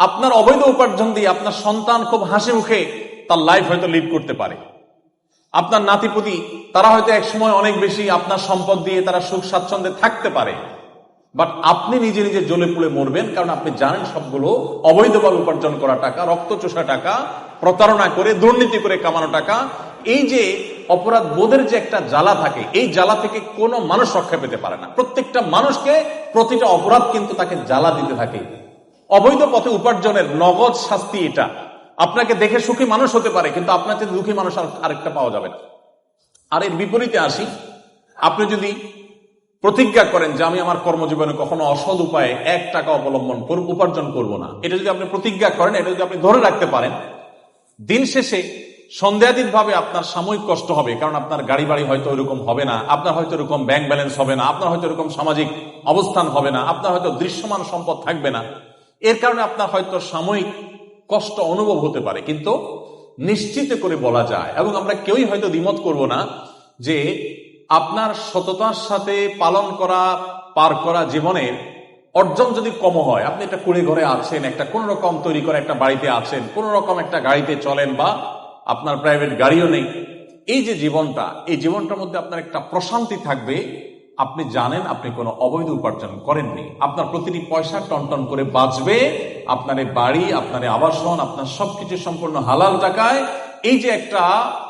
আপনার অবৈধ উপার্জন দিয়ে আপনার সন্তান খুব হাসি মুখে তার লাইফ হয়তো লিড করতে পারে। আপনার নাতিপুতি তারা হয়তো একসময় অনেক বেশি আপনার সম্পদ দিয়ে তারা সুখ স্বাচ্ছন্দ্যে থাকতে পারে। বাট আপনি নিজে নিজে জ্বলে পুড়ে মরবেন কারণ আপনি জানেন সবগুলো অবৈধভাবে উপার্জন করা টাকা রক্ত চোষা টাকা, প্রতারণা করে, দুর্নীতি করে কামানো টাকা। এই যে অপরাধ বোধের যে একটা জ্বালা থাকে, এই জ্বালা থেকে কোনো মানুষ রক্ষা পেতে পারে না। প্রত্যেকটা মানুষকে প্রতিটা অপরাধ কিন্তু তাকে জ্বালা দিতে থাকে। অবৈধ পথে উপার্জনের নগদ শাস্তি এটা। আপনাকে দেখে সুখী মানুষ হতে পারে, কিন্তু আপনার চেয়ে দুঃখী মানুষ আরেকটা পাওয়া যাবে না। আর এর বিপরীতে আসি, আপনি যদি প্রতিজ্ঞা করেন যে আমি আমার কর্মজীবনে কখনো অসৎ উপায়ে এক টাকা অবলম্বন করব, উপার্জন করব না, এটা যদি আপনি প্রতিজ্ঞা করেন, এটা যদি আপনি ধরে রাখতে পারেন, দিন শেষে সন্দেহাতীত ভাবে আপনার সাময়িক কষ্ট হবে, কারণ আপনার গাড়ি বাড়ি হয়তো ওইরকম হবে না, আপনার হয়তো এরকম ব্যাংক ব্যালেন্স হবে না, আপনার হয়তো এরকম সামাজিক অবস্থান হবে না, আপনার হয়তো দৃশ্যমান সম্পদ থাকবে না। এর কারণে আপনার হয়তো সাময়িক কষ্ট অনুভব হতে পারে, কিন্তু নিশ্চিত করে বলা যায়, এবং আমরা কেউই হয়তো দ্বিমত করব না যে আপনার সততার সাথে পালন করা, পার করা জীবনের অর্জন যদি কম হয়, আপনি একটা কুড়ে ঘরে আছেন, একটা কোন রকম তৈরি করে একটা বাড়িতে আছেন, কোন রকম একটা গাড়িতে চলেন বা আপনার প্রাইভেট গাড়িও নেই, এই যে জীবনটা, এই জীবনটার মধ্যে আপনার একটা প্রশান্তি থাকবে আপনি জানেন, আপনি কোনো অবৈধ উপার্জন করেননি। আপনার প্রতিটি পয়সা টনটন করে বাঁচবে। আপনার বাড়ি, আপনার আবাসন, আপনার সবকিছু সম্পূর্ণ হালাল টাকায়। এই যে একটা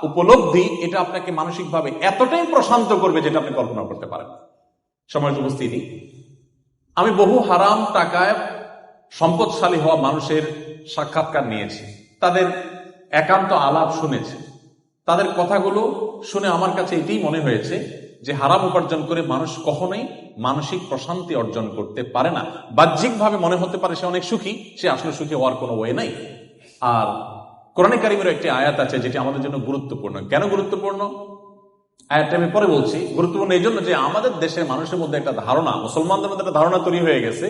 উপলব্ধি, এটা আপনাকে মানসিকভাবে এতটাই প্রশান্ত করবে যেটা আপনি কল্পনা করতে পারেন সময় উপস্থিতি, আমি বহু হারাম টাকায় সম্পদশালী হওয়া মানুষের সাক্ষাৎকার নিয়েছি। তাদের একান্ত আলাপ শুনেছি। তাদের কথাগুলো শুনে আমার কাছে এটাই মনে হয়েছে যে হারাম উপার্জন করে মানুষ কখনোই মানসিক প্রশান্তি অর্জন করতে পারে না। বাহ্যিকভাবে মনে হতে পারে সে অনেক সুখী, সে আসলে সুখী হওয়ার কোনো ওয়ে নাই। আর কোরআনে কারিমের একটি আয়াত আছে যেটি আমাদের জন্য গুরুত্বপূর্ণ। কেন গুরুত্বপূর্ণ? আয়াতটা আমি পরে বলছি। গুরুত্বপূর্ণ এই জন্য যে আমাদের দেশের মানুষের মধ্যে একটা ধারণা, মুসলমানদের মধ্যে একটা ধারণা তৈরি হয়ে গেছে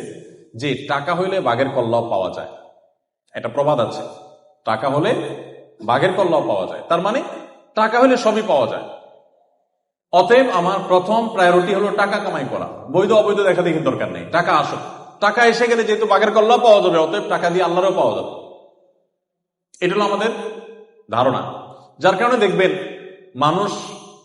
যে টাকা হইলে বাঘের কল্লাও পাওয়া যায়। একটা প্রবাদ আছে, টাকা হলে বাঘের কল্লাও পাওয়া যায়। তার মানে টাকা হলে সবই পাওয়া যায়। অতএব আমার প্রথম প্রায়োরিটি হলো টাকা কামাই করা। বৈধ, অবৈধ দেখা দেখি দরকার নেই। টাকা আসুক। টাকা এসে গেলে যেহেতু বাঘের কল্লাও পাওয়া যাবে, অতএব টাকা দিয়ে আল্লাহরও পাওয়া যাবে। এটা হলো আমাদের ধারণা। যার কারণে দেখবেন, মানুষ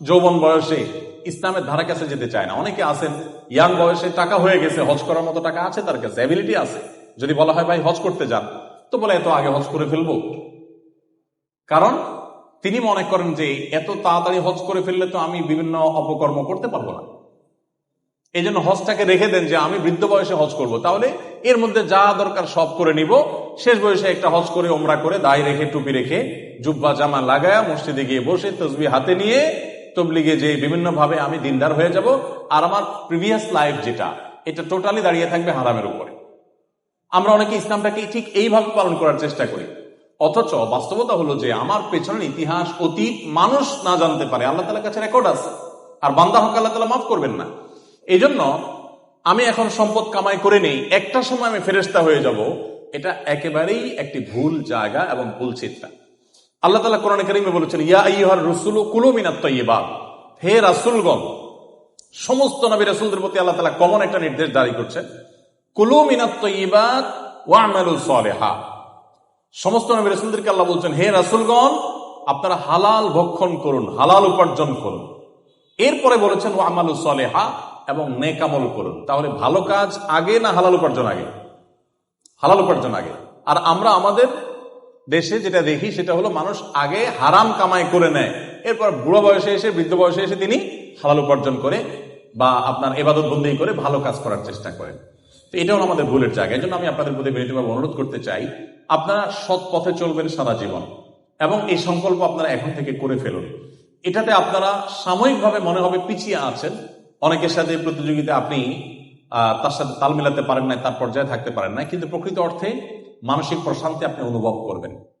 যৌবন বয়সে ইসলামের ধারা কাছে যেতে চায় না। অনেকে আছেন ইয়াং বয়সে টাকা হয়ে গেছে, হজ করার মতো টাকা আছে, তার কাছে অ্যাবিলিটি আছে। যদি বলা হয়, ভাই, হজ করতে যান, তো বলে, এত আগে হজ করে ফেলব। কারণ তিনি মনে করেন যে এত তাড়াতাড়ি হজ করে ফেললে তো আমি বিভিন্ন অপকর্ম করতে পারব না। এই জন্য হজটাকে রেখে দেন যে আমি বৃদ্ধ বয়সে হজ করব। তাহলে এর মধ্যে যা দরকার সব করে নিব। শেষ বয়সে একটা হজ করে ওমরা করে দায় রেখে, টুপি রেখে, জুব্বা, জামা লাগায়া মসজিদে গিয়ে বসে তসবি হাতে নিয়ে তবলিগে যে বিভিন্ন ভাবে আমি দিনদার হয়ে যাব। আর আমার প্রিভিয়াস লাইফ যেটা, এটা টোটালি দাঁড়িয়ে থাকবে হারামের উপরে। আমরা অনেকে ইসলামটাকে ঠিক এইভাবে পালন করার চেষ্টা করি। অথচ বাস্তবতা হলো যে আমার পেছনের ইতিহাস, অতীত মানুষ না জানতে পারে। আল্লাহ তালার কাছে রেকর্ড আছে। আর বান্দা হক আল্লাহ তালা মাফ করবেন না। এই জন্য আমি এখন সম্পদ কামাই করে নেই। একটা সময় আমি ফেরেস্তা হয়ে যাব। এটা একেবারেই একটি ভুল জায়গা এবং ভুল চিন্তা। আল্লাহ তালা কোরআন করিমে বলেছেন, ইয়া ইহার রসুল কুলুমিনাত তৈবাদ হে রাসুলগণ, সমস্ত নবী রাসুলদের প্রতি আল্লাহ তালা কমন একটা নির্দেশ জারি করছেন। কুলু মিনাত তৈবাদ ওয়ামালু সলেহা। সমস্ত নবী রাসুলদেরকে আল্লাহ বলছেন, হে রাসুলগণ, আপনারা হালাল ভক্ষণ করুন, হালাল উপার্জন করুন। এরপরে বলেছেন ওয়ামালু সলেহা এবং নেকামল করুন। তাহলে ভালো কাজ আগে না হালাল উপার্জন আগে? হালাল উপার্জন আগে। আর আমরা আমাদের দেশে যেটা দেখি, সেটা হলো মানুষ আগে হারাম কামাই করে নেয়। এরপর বুড়ো বয়সে এসে, বৃদ্ধ বয়সে এসে তিনি হালাল উপার্জন করে বা আপনার এবাদত বন্দি করে ভালো কাজ করার চেষ্টা করেন। তো এটা হলো আমাদের ভুলের জায়গা। এই জন্য আমি আপনাদের প্রতি বিনীতভাবে অনুরোধ করতে চাই আপনারা সৎ পথে চলবেন সারা জীবন। এবং এই সংকল্প আপনারা এখন থেকে করে ফেলুন। এটাতে আপনারা সাময়িকভাবে মনে হবে পিছিয়ে আছেন। অনেকের সাথে প্রতিযোগিতা আপনি তার সাথে তাল মেলাতে পারেন না তার পর্যায়ে থাকতে পারেন না কিন্তু প্রকৃত অর্থে মানসিক প্রশান্তি আপনি অনুভব করবেন।